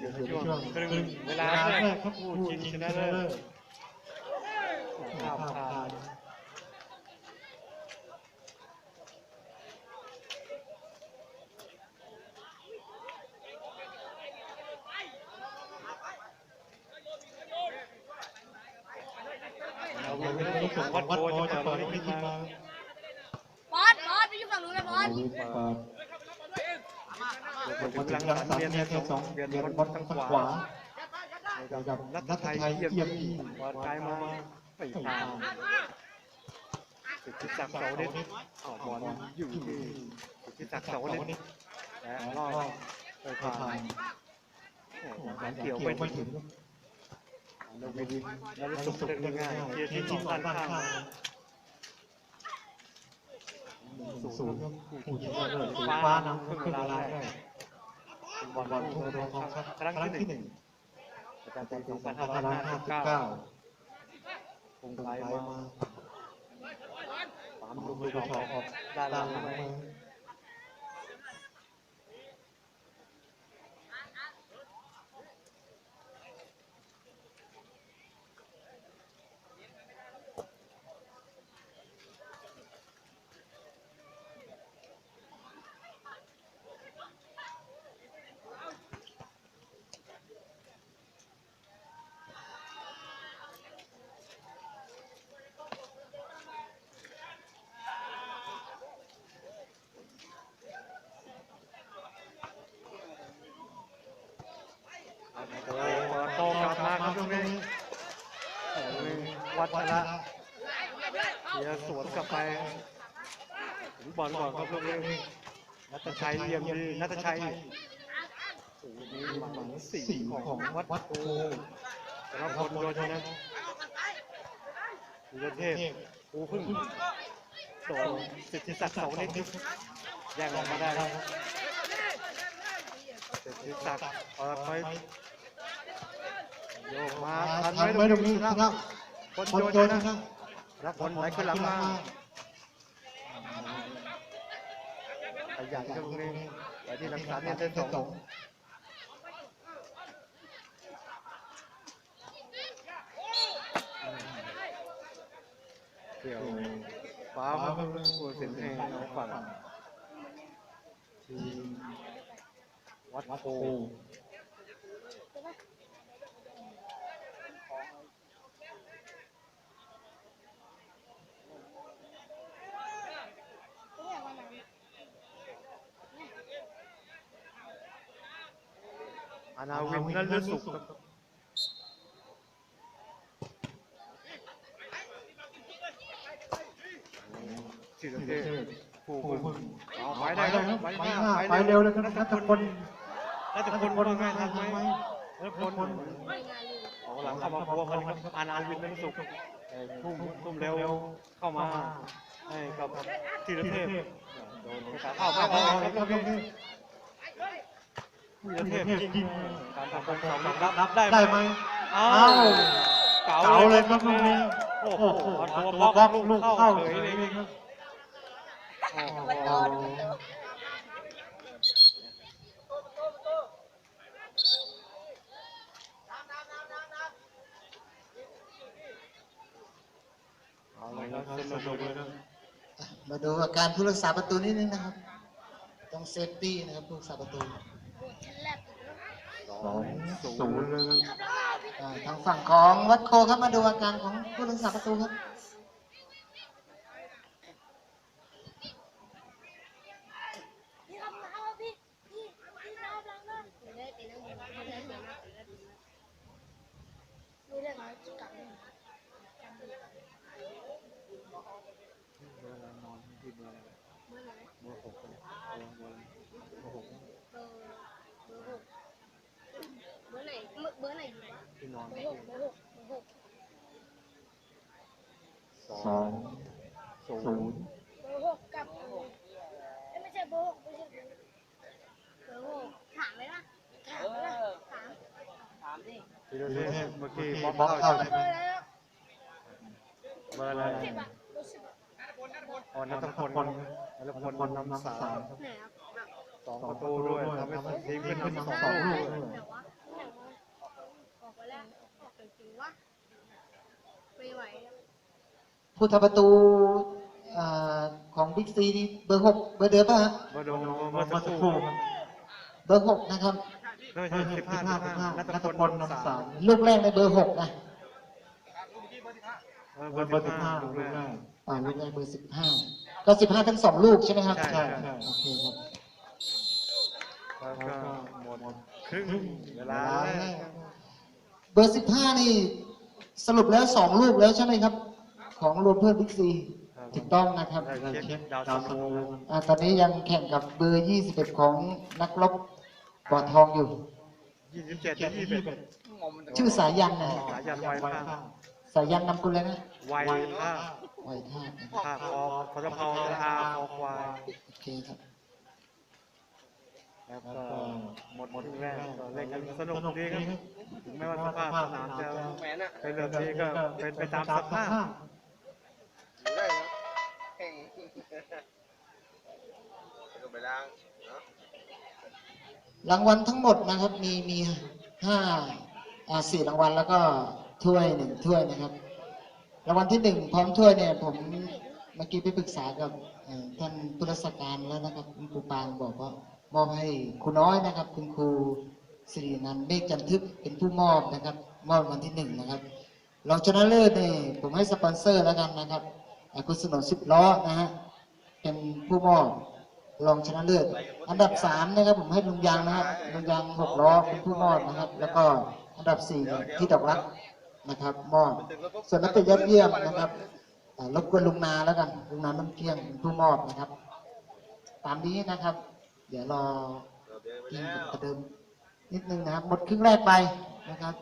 อยู่ในช่วงครึ่งเวลาแรกครับผู้ชิงชนะเลิศข้าวพานเราเป็นลูกส่งวัดโพจะเปิดลูกนี้ขึ้นมา บอสบอสไปอยู่ฝั่งนู้นเลยบอส คนกลางสันเรียนเรียนสองเรียนบอลทางขวากับนัทไทยเยี่ยมที่บอลกลายมาไปทางสุดที่สักเสาเด็ดบอลอยู่ที่สุดที่สักเสาเด็ดและรอบไปผ่านการเกี่ยวไปถึงเราไปดีแล้วสุกเล่นง่ายเกียร์ที่สองด้านข้างศูนย์ผู้ยิงระเบิดฟ้านำครึ่งเวลาแรก บอลบอลทุ่งทองครั้งที่หนึ่งประจำปี2559คงไกลมาสามลูกลูกชออกด้านล่างมาโตกลับมา ครับตรงนี้โอ้ยวัดชนะเดี๋ยสวนกลับไปถึงบอลก่อนครับตรงนี้นัทชัยเยี่ยมดีนัทชัยโอ้โหมายสี่ของวัดวัดโพสำหรับคนโดยชนะวีรเทพภูพึ่งโดนสิทธิศักดิ์เสาเล็กแย่งออกมาได้ครับสิทธิศักดิ์เปิดไป โยกมาทันไหมตรงนี้ครับคนโยชนะแล้วคนไหลขึ้นหลังมาขยันครับตรงนี้ไปที่รักษาเนี่ยเส้นสองเดี๋ยวฟ้ามาเป็นผู้สินเองเอาฝั่งทีมวัดโพเนี่ยวันนั้น อาณาวินนั่นเลือดสุกครับชื่อเทพผู้พึ่งเอไปได้แล้วไปหน้าไปเร็วเลยครับนัทพลนัทพลว่าไงทันไหมนัทพลเอาหลังเข้ามาพวพันครับอาณาวินนั่นสุกทุ่มทุ่มเร็วเข้ามาให้กับธีรเทพโดนขาเข้าไปเอาครับ วีรเทพยิงการทำการสองรับรับได้ได้ไหมเอ้าเอ้าเก๋าเก๋าเลยครับลูกนี้โอ้โอ้โหโหตัวตัวบบล็ล็ออกกลูลูกกเข้าเข้าเฉเฉยยเลเลยยคครัรับบมันโดนเอาเลยครับสนุกเลยครับมาดูอาการผู้รักษาประตูนิดนึงนะครับ ต้องเซฟตี้นะครับผู้รักษาประตูแลบ สองศูนย์ทางฝั่งของวัดโคครับมาดูอาการของผู้รักษาประตูครับ พี่ทำน้ำครับพี่พี่พี่น้ำล้างหน้าเดี๋ยวได้ตีน้ำเดี๋ยวได้ตีน้ำเดี๋ยวได้ตีน้ำรู้ได้ไหมกลับ เบอร์อะไรนอนที่เบอร์อะไร เมื่อไหร่ เบอร์หกเลยเบอร์เบอร์เบอร์หก เบอร์เบอร์หกเบอร์ไหนเบอร์ไหนอยู่ วะที่นอนเบอร์หกเบอร์หกเบอร์หกสองศูนย์เบอร์หกกับเอ้ยไม่ใช่เบอร์หกไม่ใช่เบอร์หกถามไหมล่ะถามไหมล่ะถามธีรเทพเมื่อกี้บล็อกเข้าเข้าใช่ไหมเบอร์อะไรแล้วเบอร์อะไรสิบอะเบอร์สิบอะอ๋อนัทพลนัทพลนำสามไหนครับสองประตูด้วยทำให้ทีมขึ้นเป็นสองสองลูลูก กเลยเดี๋ยววะจริงวะไม่ไหวแล้วผู้ทำประตูเอ่อของบิ๊กซีนี่เบอร์หกเบอร์เดิมป่ะฮะมาดูมาสักครู่เบอร์หกนะครับไม่ใช่สิบห้าสิบห้านัทพลนำสามลูกแรกในเบอร์หกนะเบอร์สิบห้าลูกแรกอ่าลูกแรกเบอร์สิบห้าก็สิบห้าทั้งสองลูกใช่ไหมครับใช่ใช่โอเคครับแล้วก็หมดครึ่งเวลาแรก เบอร์สิบห้านี่สรุปแล้วสองลูกแล้วใช่ไหมครับ ของรวมเพื่อนบิ๊กซีถูกต้องนะครับได้เช็คดาวซันโวอ่าตอนนี้ยังแข่งกับเบอร์ยี่สิบเอ็ดของนักรบปอดทองอยู่ยี่สิบเจ็ดยี่สิบเอ็ดชื่อสายันนะฮะสายันไวผ้าสายันนำกุลเลยนะไวผ้าไวท่าตุผ้าคอพระเพราอาคอควายโอเคครับ แล้วก็หมดหมดแรกก็เล่นกันสนุกดีครับถึงแม้ว่าสภาพสนามจะเป็นแบบนี้ก็เป็นไปตามสภาพได้นะแข่งก็ไปล้างเนาะรางวัลทั้งหมดนะครับมีมีห้าอ่าสี่รางวัลแล้วก็ถ้วยหนึ่งถ้วยนะครับรางวัลที่หนึ่งพร้อมถ้วยเนี่ยผมเมื่อกี้ไปปรึกษากับเอ่อท่านผู้ราชการแล้วนะครับคุณครูปางบอกว่า มอบให้ครูน้อยนะครับ คุณครูสิรินันท์เมฆจันทึกเป็นผู้มอบนะครับ มอบวัลที่หนึ่งนะครับรองชนะเลิศเนี่ยผมให้สปอนเซอร์แล้วกันนะครับคุณสนนสิบล้อนะฮะเป็นผู้มอบรองชนะเลิศอันดับสามนะครับผมให้ลุงยางนะครับลุงยางหกล้อเป็นผู้มอบนะครับ แล้วก็อันดับสี่ที่ดอกรักนะครับมอบส่วนนักเตะยอดเยี่ยมนะครับรบกวนลุงนาแล้วกันลุงนาน้ำเที่ยงเป็นผู้มอบนะครับ ตามนี้นะครับ เดี๋ยวรอเราเดินไปทีมแล้วประเดิมนิดนึงนะครับ หมดครึ่งแรกไปนะครับ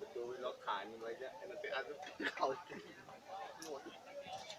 ประตูล็อกขานี่ไว้จะให้มันเป็นอันเขาหมด